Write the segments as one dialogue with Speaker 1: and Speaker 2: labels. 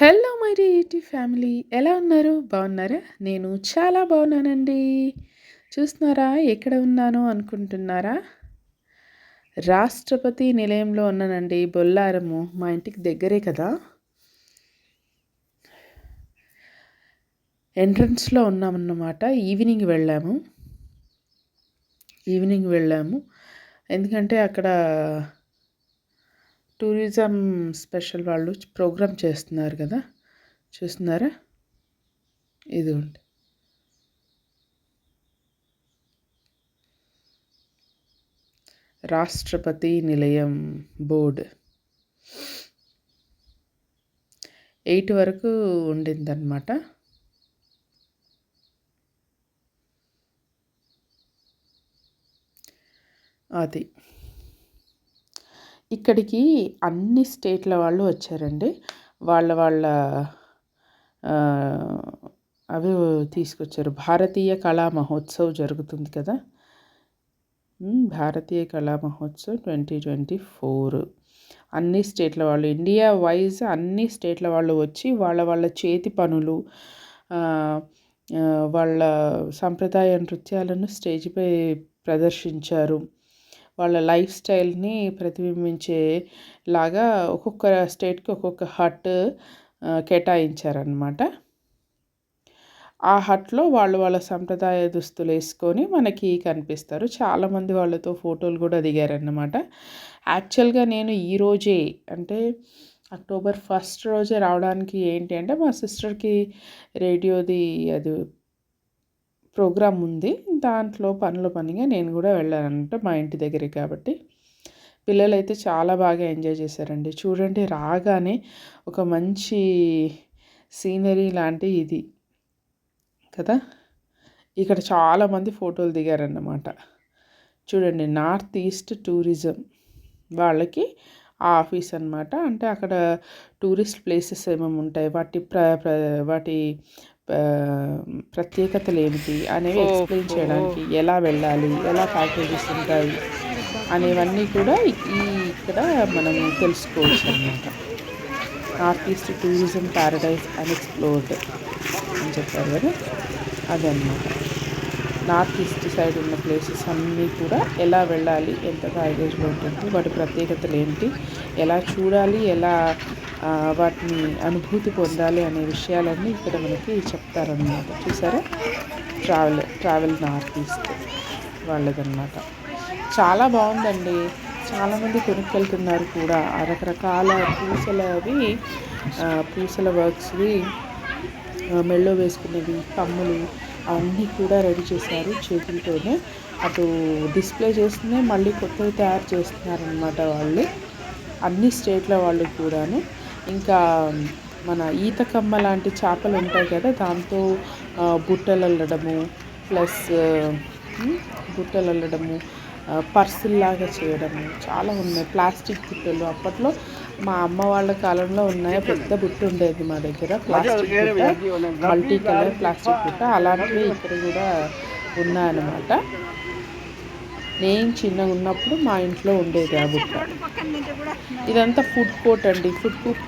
Speaker 1: Hello my రీటి family ఎలా ఉన్నారు? బాగున్నారా? నేను చాలా బాగున్నానండి. చూస్తున్నారా? ఎక్కడ ఉన్నాను అనుకుంటున్నారా? రాష్ట్రపతి నిలయంలో ఉన్నానండి. బొల్లారము. మా ఇంటికి దగ్గరే కదా. ఎంట్రన్స్లో ఉన్నామన్నమాట. ఈవినింగ్ వెళ్ళాము. ఈవినింగ్ వెళ్ళాము. ఎందుకంటే అక్కడ టూరిజం స్పెషల్ వాళ్ళు ప్రోగ్రామ్ చేస్తున్నారు కదా? చూస్తున్నారా? ఇది ఉంది రాష్ట్రపతి నిలయం బోర్డ్. ఎయిట్ వరకు ఉండిందన్నమాట. అది. ఇక్కడికి అన్ని స్టేట్ల వాళ్ళు వచ్చారండి. వాళ్ళ వాళ్ళ అవి తీసుకొచ్చారు. భారతీయ కళా మహోత్సవ్ జరుగుతుంది కదా? భారతీయ కళా మహోత్సవ్ ట్వంటీ ట్వంటీ ఫోర్. అన్ని స్టేట్ల వాళ్ళు ఇండియా వైజ్ అన్ని స్టేట్ల వాళ్ళు వచ్చి వాళ్ళ వాళ్ళ చేతి పనులు వాళ్ళ సంప్రదాయ నృత్యాలను స్టేజ్పై ప్రదర్శించారు. వాళ్ళ లైఫ్ స్టైల్ని ప్రతిబింబించే లాగా ఒక్కొక్క స్టేట్కి ఒక్కొక్క హట్ కేటాయించారనమాట ఆ హట్లో వాళ్ళు వాళ్ళ సంప్రదాయ దుస్తులు వేసుకొని మనకి కనిపిస్తారు. చాలామంది వాళ్ళతో ఫోటోలు కూడా దిగారన్నమాట. యాక్చువల్గా నేను ఈరోజే అంటే అక్టోబర్ ఫస్ట్ రోజే రావడానికి ఏంటి అంటే మా సిస్టర్కి రేడియోది అది ప్రోగ్రాం ఉంది. దాంట్లో పనుల పనిగా నేను కూడా వెళ్ళానంట మా ఇంటి దగ్గరే కాబట్టి. పిల్లలైతే చాలా బాగా ఎంజాయ్ చేశారండి. చూడండి రాగానే ఒక మంచి సీనరీ లాంటి ఇది కదా? ఇక్కడ చాలామంది ఫోటోలు దిగారన్నమాట. చూడండి నార్త్ ఈస్ట్ టూరిజం వాళ్ళకి ఆ ఆఫీస్ అనమాట అంటే అక్కడ టూరిస్ట్ ప్లేసెస్ ఏమేమి ఉంటాయి? వాటి ప్ర వాటి ప్రత్యేకతలు ఏమిటి అనేవి ఎక్స్ప్లెయిన్ చేయడానికి ఎలా వెళ్ళాలి ఎలా ప్యాకేజెస్ ఉంటాయి అనేవన్నీ కూడా ఈ ఇక్కడ మనం తెలుసుకోవచ్చు అనమాట north east tourism paradise unexplored అని చెప్పారు కదా అదనమాట నార్త్ ఈస్ట్ సైడ్ ఉన్న ప్లేసెస్ అన్నీ కూడా ఎలా వెళ్ళాలి ఎంత ప్యాకేజ్లో ఉంటుంది వాటి ప్రత్యేకతలు ఏంటి ఎలా చూడాలి ఎలా వాటిని అనుభూతి పొందాలి అనే విషయాలన్నీ ఇక్కడ మనకి చెప్తారనమాట చూసారా? ట్రావెల్ ట్రావెల్ నార్త్ ఈస్ట్ వాళ్ళదన్నమాట. చాలా బాగుందండి. చాలామంది కొనుక్కెళ్తున్నారు కూడా. రకరకాల పూసలవి పూసల వర్క్స్వి మెళ్ళో వేసుకునేవి కమ్ములు అవన్నీ కూడా రెడీ చేశారు చేతులతోనే. అటు డిస్ప్లే చేస్తూనే మళ్ళీ కొత్తవి తయారు చేస్తున్నారనమాట వాళ్ళు. అన్ని స్టేట్ల వాళ్ళు కూడాను. ఇంకా మన ఈత కమ్మ లాంటి చేపలు ఉంటాయి కదా దాంతో బుట్టలు అల్లడము ప్లస్ బుట్టలు అల్లడము పర్సుల్లాగా చేయడము చాలా ఉన్నాయి. ప్లాస్టిక్ బుట్టలు అప్పట్లో మా అమ్మ వాళ్ళ కాలంలో ఉన్నాయి? పెద్ద బుట్ట ఉండేది మా దగ్గర. ప్లాస్టిక్ బుట్ట మల్టీ కలర్ ప్లాస్టిక్ బుట్ట. అలాంటివి ఇక్కడ కూడా ఉన్నాయన్నమాట. నేను చిన్నగా ఉన్నప్పుడు మా ఇంట్లో ఉండేది ఆ బుట్ట. ఇదంతా ఫుడ్ కోర్ట్ అండి. ఫుడ్ కోర్ట్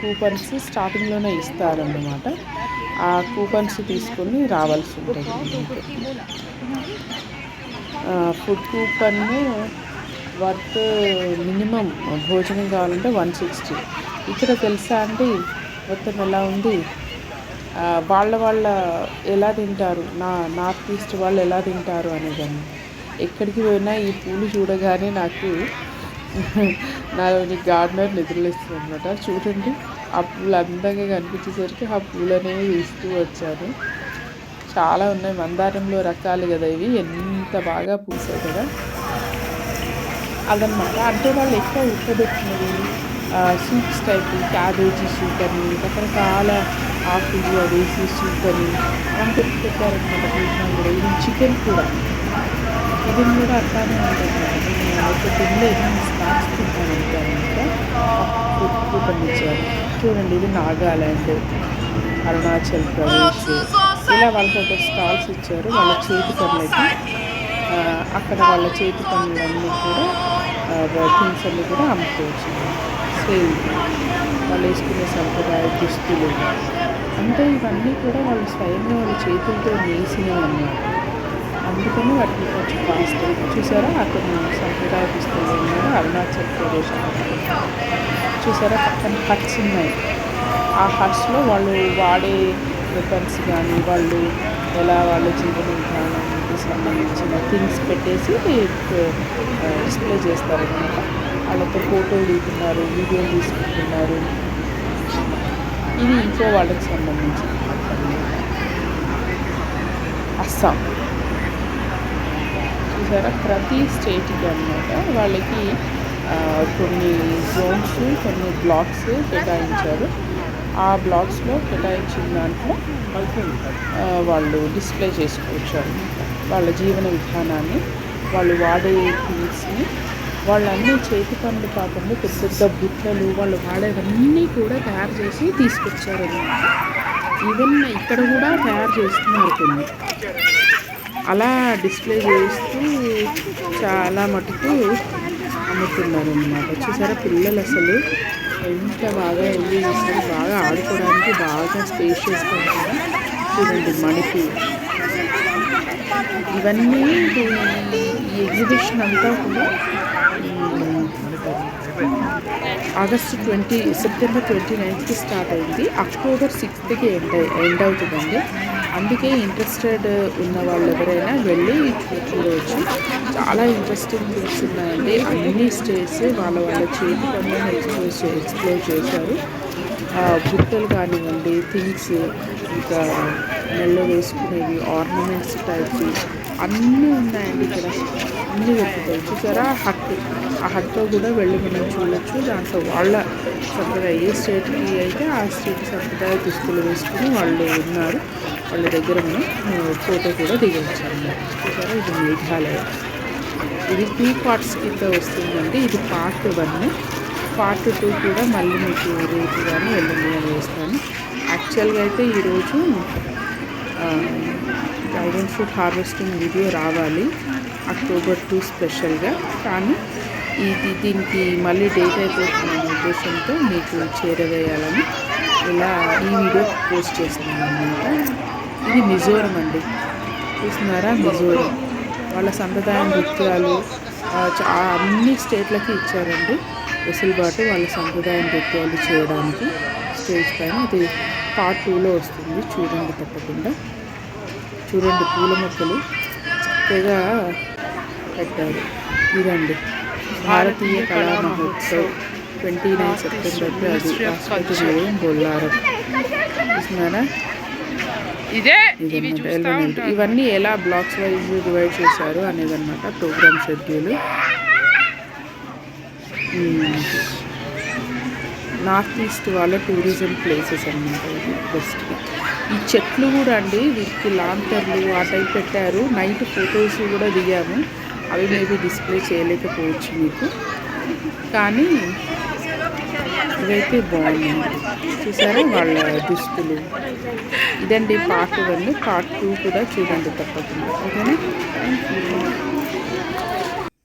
Speaker 1: కూపన్స్ స్టార్టింగ్లోనే ఇస్తారన్నమాట. ఆ కూపన్స్ తీసుకొని రావాల్సి ఉంటుంది ఫుడ్ కూపన్ వర్త్ మినిమం భోజనం కావాలంటే వన్ సిక్స్టీ. ఇక్కడ తెలుసా అండి? మొత్తం ఎలా ఉంది? వాళ్ళ వాళ్ళ ఎలా తింటారు? నా నార్త్ ఈస్ట్ వాళ్ళు ఎలా తింటారు అనేదాన్ని. ఎక్కడికి పోయినా ఈ పూలు చూడగానే నాకు నాలోని గార్డెనర్ నిద్రలేస్తుంది అనమాట చూడండి ఆ పూలు అందంగా కనిపించేసరికి ఆ పూలనే తీస్తూ వచ్చాను. చాలా ఉన్నాయి మందారంలో రకాలు కదా ఇవి. ఎంత బాగా పూసాయి కదా. అదనమాట అంటే వాళ్ళు ఎక్కువ ఉడకబెట్టినవి సూప్స్ టైప్ క్యాబేజీ సూప్ అని రకరకాల ఆకులు వేసి సూప్ అని అంత పెట్టారనమాట కూడా చికెన్ కూడా. ఇది కూడా అట్లానే ఉంటుంది. నేను ఒక ఏదైనా స్నాక్స్ తింటాను కూపన్ ఇచ్చారు చూడండి ఇది నాగాల్యాండ్ అరుణాచల్ ప్రదేశ్. ఇలా వాళ్ళకి ఒక స్టాల్స్ ఇచ్చారు. వాళ్ళ చేతి పనులకి. అక్కడ వాళ్ళ చేతి పనులన్నీ కూడా థింగ్స్ అన్నీ కూడా అమ్ముకోవచ్చు. సేల్. వాళ్ళు వేసుకునే సంప్రదాయ దుస్తులు. అంటే ఇవన్నీ కూడా వాళ్ళు స్వయంగా వాళ్ళ చేతులతో నేసినవి అన్నమాట అందుకని వాటిని కొంచెం కాస్ట్ చూసారా? అక్కడ సంప్రదాయ పుస్తకాలు ఉన్నారు అరుణాచల్ ప్రదేశ్ చూసారా? పక్కన హట్స్ ఉన్నాయి. ఆ హట్స్లో వాళ్ళు వాడే వెపన్స్ కానీ వాళ్ళు ఎలా వాళ్ళ జీవన విధానానికి సంబంధించిన థింగ్స్ పెట్టేసి డిస్ప్లే చేస్తారనమాట వాళ్ళతో ఫోటోలు దిగుతున్నారు వీడియోలు తీసుకుంటున్నారు. ఇది ఇంకో వాళ్ళకి సంబంధించిన అస్సాం. చూసారా? ప్రతి స్టేట్కి అనమాట వాళ్ళకి కొన్ని జోన్స్ కొన్ని బ్లాక్స్ కేటాయించారు. ఆ బ్లాక్స్లో కేటాయించిన దాంట్లో వాళ్ళు డిస్ప్లే చేసుకోవచ్చు అనమాట వాళ్ళ జీవన విధానాన్ని వాళ్ళు వాడే థింగ్స్ని వాళ్ళన్నీ చేతి పనులు కాకుండా పెద్ద పెద్ద బుట్టలు వాళ్ళు వాడేవన్నీ కూడా తయారు చేసి తీసుకొచ్చారు అనమాట ఈవెన్ ఇక్కడ కూడా తయారు చేస్తున్నారు కొన్ని. అలా డిస్ప్లే చేస్తూ చాలా మటుకు అమ్ముతున్నారు అనమాట చూసారా పిల్లలు అసలు ఎంత బాగా ఎంజాయ్ చేస్తారు బాగా ఆడుకోవడానికి బాగా స్పేషియస్గా ఉంటుంది చూడండి మనకి ఇవన్నీ ఈ ఎగ్జిబిషన్ అంతా కూడా ఆగస్టు ట్వంటీ సెప్టెంబర్ ట్వంటీ నైన్త్కి స్టార్ట్ అయింది. అక్టోబర్ సిక్స్త్కి ఎండ్ ఎండ్ అవుతుందండి. అందుకే ఇంట్రెస్టెడ్ ఉన్న వాళ్ళు ఎవరైనా వెళ్ళి చూడవచ్చు చాలా ఇంట్రెస్టింగ్ థింగ్స్ ఉన్నాయండి. అన్ని స్టేట్స్ వాళ్ళ వాళ్ళ చేతి పనులను ఎక్స్ప్లోర్ ఎక్స్ప్లోర్ చేశారు. బుట్టలు కానివ్వండి థింగ్స్ ఇంకా నెలలో వేసుకునేవి ఆర్నమెంట్స్ టైప్స్ అన్నీ ఉన్నాయండి. ఇక్కడ అన్నీ దొరుకుతాయి చూసారా? హట్ ఆ హట్లో కూడా వెళ్ళి మనం చూడొచ్చు. దాంట్లో వాళ్ళ సంప్రదాయ ఏ స్టేట్కి అయితే ఆ స్టేట్ సంప్రదాయ దుస్తులు వేసుకుని వాళ్ళు ఉన్నారు. వాళ్ళ దగ్గర మనం ఫోటో కూడా దిగవచ్చు అన్నమాట చూసారా? ఇది మేఘాలయ. ఇది టూ పార్ట్స్ కింద వస్తుందండి. ఇది పార్ట్ వన్. పార్ట్ టూ కూడా మళ్ళీ మీకు రేపు కానీ ఎల్లుండి అని వేస్తాను. యాక్చువల్గా అయితే ఈరోజు డ్రాగన్ ఫ్రూట్ హార్వెస్టింగ్ వీడియో రావాలి. అక్టోబర్ టూ స్పెషల్గా. కానీ ఇది దీనికి మళ్ళీ డేట్ అయిపోతున్న ఉద్దేశంతో మీకు చేరవేయాలని ఇలా ఈ వీడియో పోస్ట్ చేస్తున్నాను అనమాట ఇది మిజోరం అండి. చూస్తున్నారా? మిజోరం. వాళ్ళ సంప్రదాయ నృత్యాలు అన్ని స్టేట్లకి ఇచ్చారండి. వెసులుబాటు వాళ్ళ సంప్రదాయ నృత్యాలు చేయడానికి స్టేజ్ పైన. అది పార్ట్ టూలో వస్తుంది. చూడండి తప్పకుండా. చూడండి పూల మొక్కలు. చక్కగా పెట్టారు. ఇదండి. భారతీయ కళా మహోత్సవ్ ట్వంటీ నైన్ సెప్టెంబర్కి అది రాష్ట్రపతి బొల్లారం. చూస్తున్నారా?
Speaker 2: ఇదే
Speaker 1: ఎలిమెంట్ ఇవన్నీ ఎలా బ్లాక్స్ వైజ్ డివైడ్ చేశారు అనేది అనమాట ప్రోగ్రామ్ షెడ్యూల్. నార్త్ ఈస్ట్ వాళ్ళ టూరిజం ప్లేసెస్ అన్నమాట ఇది బెస్ట్గా ఈ చెట్లు కూడా అండి వీటికి లాంతర్లు ఆ టైప్ పెట్టారు. నైట్ ఫొటోస్ కూడా దిగాము. అవి మేబీ డిస్ప్లే చేయలేకపోవచ్చు మీకు. కానీ ఇవైతే బాగున్నాయి. చూసారా వాళ్ళ దుస్తులు? ఇదండి పార్ట్ వన్ పార్ట్ టూ కూడా చూడండి తప్పకుండా. ఓకేనా? Thank you